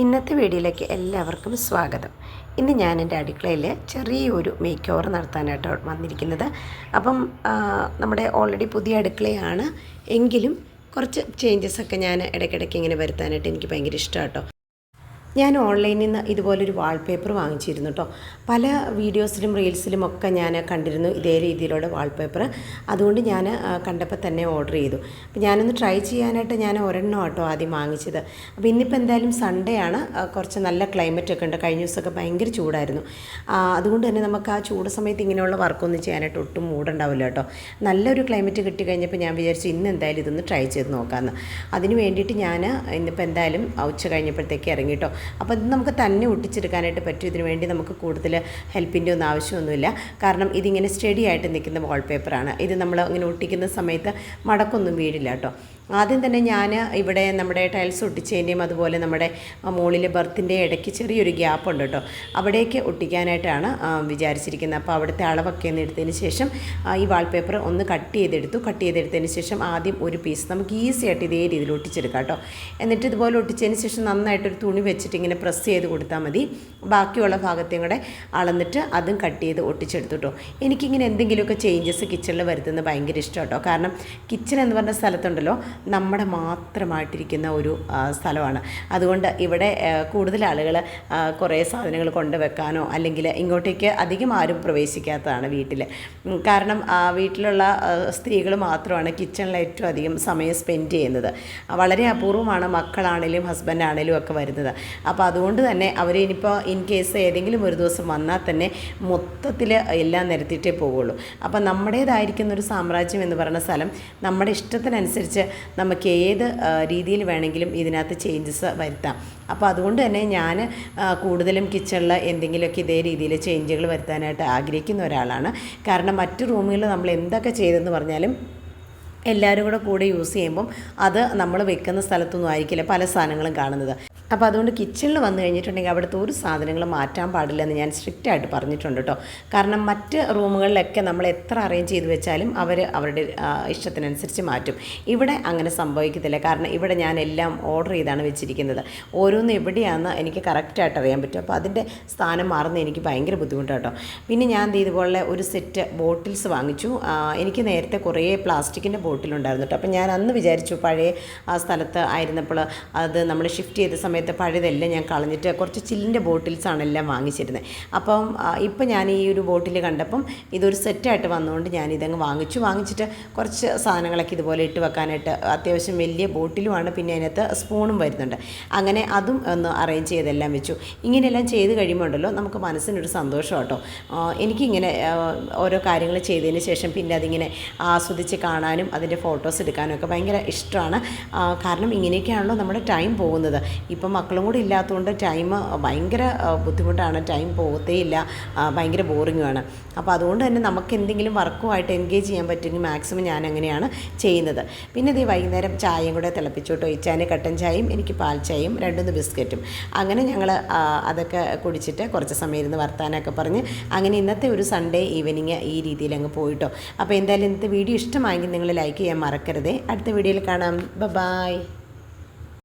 ഇന്നത്തെ വീഡിയോയിലേക്ക് എല്ലാവർക്കും സ്വാഗതം. ഇന്ന് ഞാൻ എന്റെ അടുക്കളയിൽ ചെറിയൊരു മേക്ക് ഓവർ നടത്താനായിട്ട് വന്നിരിക്കുന്നത്. അപ്പം നമ്മുടെ ഓൾറെഡി പുതിയ അടുക്കളയാണ്. എങ്കിലും കുറച്ച് ചേഞ്ചസ് ഒക്കെ ഞാൻ ഇടയ്ക്കിടയ്ക്ക് ഇങ്ങനെ വരുത്താനായിട്ട് എനിക്ക് ഭയങ്കര ഇഷ്ടമാണ് കേട്ടോ ഞാൻ ഓൺലൈനിൽ നിന്ന് ഇതുപോലൊരു വാൾപേപ്പർ വാങ്ങിച്ചിരുന്നു കേട്ടോ പല വീഡിയോസിലും റീൽസിലും ഒക്കെ ഞാൻ കണ്ടിരുന്നു ഇതേ രീതിയിലുള്ള വാൾപേപ്പർ അതുകൊണ്ട് ഞാൻ കണ്ടപ്പോൾ തന്നെ ഓർഡർ ചെയ്തു. അപ്പോൾ ഞാനൊന്ന് ട്രൈ ചെയ്യാനായിട്ട് ഞാൻ ഒരെണ്ണം കേട്ടോ ആദ്യം വാങ്ങിച്ചത്. അപ്പോൾ ഇന്നിപ്പോൾ എന്തായാലും സൺഡേ ആണ്. കുറച്ച് നല്ല ക്ലൈമറ്റ് ഒക്കെ ഉണ്ട്. കഴിഞ്ഞ ദിവസമൊക്കെ ഭയങ്കര ചൂടായിരുന്നു. അതുകൊണ്ട് തന്നെ നമുക്ക് ആ ചൂട് സമയത്ത് ഇങ്ങനെയുള്ള വർക്കൊന്നും ചെയ്യാനായിട്ട് ഒട്ടും മൂടുണ്ടാവില്ല കേട്ടോ നല്ലൊരു ക്ലൈമറ്റ് കിട്ടി കഴിഞ്ഞപ്പോൾ ഞാൻ വിചാരിച്ചു ഇന്ന് എന്തായാലും ഇതൊന്ന് ട്രൈ ചെയ്ത് നോക്കാമെന്ന് അതിന് വേണ്ടിയിട്ട് ഞാൻ ഇന്നിപ്പോൾ എന്തായാലും ഉച്ച കഴിഞ്ഞപ്പോഴത്തേക്ക് ഇറങ്ങി കേട്ടോ അപ്പോൾ ഇത് നമുക്ക് തന്നെ ഒട്ടിച്ചെടുക്കാനായിട്ട് പറ്റും. ഇതിനു വേണ്ടി നമുക്ക് കൂടുതൽ ഹെൽപ്പിന്റെ ഒന്നും ആവശ്യമൊന്നുമില്ല. കാരണം ഇതിങ്ങനെ സ്റ്റഡി ആയിട്ട് നിൽക്കുന്ന വാൾപേപ്പറാണ് ഇത് നമ്മൾ ഇങ്ങനെ ഒട്ടിക്കുന്ന സമയത്ത് മടക്കൊന്നും വീഴില്ല കേട്ടോ. ആദ്യം തന്നെ ഞാൻ ഇവിടെ നമ്മുടെ ടൈൽസ് ഒട്ടിച്ചതിന്റെയും അതുപോലെ നമ്മുടെ മുകളിലെ ബർത്തിന്റെ ഇടയ്ക്ക് ചെറിയൊരു ഗ്യാപ്പ് ഉണ്ട് കേട്ടോ അവിടേക്ക് ഒട്ടിക്കാനായിട്ടാണ് വിചാരിച്ചിരിക്കുന്നത്. അപ്പോൾ അവിടുത്തെ അളവൊക്കെ ഒന്ന് എടുത്തതിന് ശേഷം ഈ വാൾപേപ്പർ ഒന്ന് കട്ട് ചെയ്തെടുത്തു. കട്ട് ചെയ്തെടുത്തതിന് ശേഷം ആദ്യം ഒരു പീസ് നമുക്ക് ഈസി ആയിട്ട് ഇതേ രീതിയിൽ ഒട്ടിച്ചെടുക്കാം കേട്ടോ എന്നിട്ട് ഇതുപോലെ ഒട്ടിച്ചതിന് ശേഷം നന്നായിട്ടൊരു തുണി വെച്ചിട്ട് ഇങ്ങനെ പ്രസ് ചെയ്ത് കൊടുത്താൽ മതി. ബാക്കിയുള്ള ഭാഗത്തെയും കൂടെ അളന്നിട്ട് അതും കട്ട് ചെയ്ത് ഒട്ടിച്ചെടുത്തു കേട്ടോ എനിക്കിങ്ങനെ എന്തെങ്കിലുമൊക്കെ ചേഞ്ചസ് കിച്ചണിൽ വരുത്തുന്നത് ഭയങ്കര ഇഷ്ടം കേട്ടോ കാരണം കിച്ചൺ എന്ന് പറഞ്ഞ സ്ഥലത്തുണ്ടല്ലോ നമ്മുടെ മാത്രമായിട്ടിരിക്കുന്ന ഒരു സ്ഥലമാണ്. അതുകൊണ്ട് ഇവിടെ കൂടുതൽ ആളുകൾ കുറേ സാധനങ്ങൾ കൊണ്ടുവെക്കാനോ അല്ലെങ്കിൽ ഇങ്ങോട്ടേക്ക് അധികം ആരും പ്രവേശിക്കാത്തതാണ് വീട്ടിൽ കാരണം വീട്ടിലുള്ള സ്ത്രീകൾ മാത്രമാണ് കിച്ചണിൽ ഏറ്റവും അധികം സമയം സ്പെൻഡ് ചെയ്യുന്നത്. വളരെ അപൂർവമാണ് മക്കളാണേലും ഹസ്ബൻഡ് ആണേലും ഒക്കെ വരുന്നത്. അപ്പോൾ അതുകൊണ്ട് തന്നെ അവർ ഇനിയിപ്പോൾ ഇൻ കേസ് ഏതെങ്കിലും ഒരു ദിവസം വന്നാൽ തന്നെ മൊത്തത്തിൽ എല്ലാം നിരത്തിയിട്ടേ പോകുള്ളൂ അപ്പോൾ നമ്മുടേതായിരിക്കുന്ന ഒരു സാമ്രാജ്യം എന്ന് പറയുന്ന സ്ഥലം നമ്മുടെ ഇഷ്ടത്തിനനുസരിച്ച് നമുക്ക് ഏത് രീതിയിൽ വേണമെങ്കിലും ഇതിനകത്ത് ചേഞ്ചസ് വരുത്താം. അപ്പോൾ അതുകൊണ്ട് തന്നെ ഞാൻ കൂടുതലും കിച്ചണിൽ എന്തെങ്കിലുമൊക്കെ ഇതേ രീതിയിൽ ചേഞ്ചുകൾ വരുത്താനായിട്ട് ആഗ്രഹിക്കുന്ന ഒരാളാണ്. കാരണം മറ്റു റൂമുകളിൽ നമ്മൾ എന്തൊക്കെ ചെയ്തെന്ന് പറഞ്ഞാലും എല്ലാവരും കൂടെ കൂടെ യൂസ് ചെയ്യുമ്പം അത് നമ്മൾ വെക്കുന്ന സ്ഥലത്തൊന്നും ആയിരിക്കില്ല പല സാധനങ്ങളും കാണുന്നത്. അപ്പോൾ അതുകൊണ്ട് കിച്ചണിൽ വന്നു കഴിഞ്ഞിട്ടുണ്ടെങ്കിൽ അവിടുത്തെ ഒരു സാധനങ്ങൾ മാറ്റാൻ പാടില്ലെന്ന് ഞാൻ സ്ട്രിക്റ്റ് ആയിട്ട് പറഞ്ഞിട്ടുണ്ട് കേട്ടോ കാരണം മറ്റ് റൂമുകളിലൊക്കെ നമ്മൾ എത്ര അറേഞ്ച് ചെയ്ത് വെച്ചാലും അവർ അവരുടെ ഇഷ്ടത്തിനനുസരിച്ച് മാറ്റും. ഇവിടെ അങ്ങനെ സംഭവിക്കത്തില്ല. കാരണം ഇവിടെ ഞാൻ എല്ലാം ഓർഡർ ചെയ്താണ് വെച്ചിരിക്കുന്നത്. ഓരോന്ന് എവിടെയാണെന്ന് എനിക്ക് കറക്റ്റായിട്ട് അറിയാൻ പറ്റും. അപ്പോൾ അതിന്റെ സ്ഥാനം മാറുന്ന എനിക്ക് ഭയങ്കര ബുദ്ധിമുട്ടാണ് കേട്ടോ പിന്നെ ഞാൻ ഇതുപോലെ ഒരു സെറ്റ് ബോട്ടിൽസ് വാങ്ങിച്ചു. എനിക്ക് നേരത്തെ കുറേ പ്ലാസ്റ്റിക്കിന്റെ ബോട്ടിലുണ്ടായിരുന്നു കേട്ടോ അപ്പോൾ ഞാൻ അന്ന് വിചാരിച്ചു പഴയ ആ സ്ഥലത്ത് ആയിരുന്നപ്പോൾ അത് നമ്മൾ ഷിഫ്റ്റ് ചെയ്ത സമയത്ത് പഴയതെല്ലാം ഞാൻ കളഞ്ഞിട്ട് കുറച്ച് ചില്ലിന്റെ ബോട്ടിൽസാണ് എല്ലാം വാങ്ങിച്ചിരുന്നത്. അപ്പം ഇപ്പം ഞാൻ ഈ ഒരു ബോട്ടിൽ കണ്ടപ്പം ഇതൊരു സെറ്റായിട്ട് വന്നുകൊണ്ട് ഞാൻ ഇതങ്ങ് വാങ്ങിച്ചു. വാങ്ങിച്ചിട്ട് കുറച്ച് സാധനങ്ങളൊക്കെ ഇതുപോലെ ഇട്ട് വെക്കാനായിട്ട് അത്യാവശ്യം വലിയ ബോട്ടിലുമാണ്. പിന്നെ അതിനകത്ത് സ്പൂണും വരുന്നുണ്ട്. അങ്ങനെ അതും ഒന്ന് അറേഞ്ച് ചെയ്തെല്ലാം വെച്ചു. ഇങ്ങനെയെല്ലാം ചെയ്ത് കഴിയുമ്പോൾ ഉണ്ടല്ലോ നമുക്ക് മനസ്സിനൊരു സന്തോഷം കേട്ടോ. എനിക്കിങ്ങനെ ഓരോ കാര്യങ്ങൾ ചെയ്തതിന് ശേഷം പിന്നെ അതിങ്ങനെ ആസ്വദിച്ച് കാണാനും അതിന്റെ ഫോട്ടോസ് എടുക്കാനും ഒക്കെ ഭയങ്കര ഇഷ്ടമാണ്. കാരണം ഇങ്ങനെയൊക്കെയാണല്ലോ നമ്മുടെ ടൈം പോകുന്നത്. ഇപ്പം മക്കളും കൂടി ഇല്ലാത്തതുകൊണ്ട് ടൈം ഭയങ്കര ബുദ്ധിമുട്ടാണ്. ടൈം പോകത്തേ ഇല്ല. ആ, ഭയങ്കര ബോറിങ്ങുമാണ് അപ്പോൾ അതുകൊണ്ട് തന്നെ നമുക്ക് എന്തെങ്കിലും വർക്കുമായിട്ട് എൻഗേജ് ചെയ്യാൻ പറ്റുമെങ്കിൽ മാക്സിമം ഞാൻ അങ്ങനെയാണ് ചെയ്യുന്നത്. പിന്നെ ഇത് വൈകുന്നേരം ചായയും കൂടെ തിളപ്പിച്ചോട്ടോ ഇച്ചാന് കട്ടൻ ചായയും എനിക്ക് പാൽ ചായയും രണ്ടൊന്ന് ബിസ്ക്കറ്റും. അങ്ങനെ ഞങ്ങൾ അതൊക്കെ കുടിച്ചിട്ട് കുറച്ച് സമയം ഇരുന്ന് വർത്താനൊക്കെ പറഞ്ഞ് അങ്ങനെ ഇന്നത്തെ ഒരു സൺഡേ ഈവനിങ് ഈ രീതിയിൽ അങ്ങ് പോയിട്ടോ അപ്പോൾ എന്തായാലും ഇന്നത്തെ വീഡിയോ ഇഷ്ടമായെങ്കിൽ നിങ്ങൾ ലൈക്ക് ചെയ്യാൻ മറക്കരുതേ. അടുത്ത വീഡിയോയിൽ കാണാം. ബ ബായ്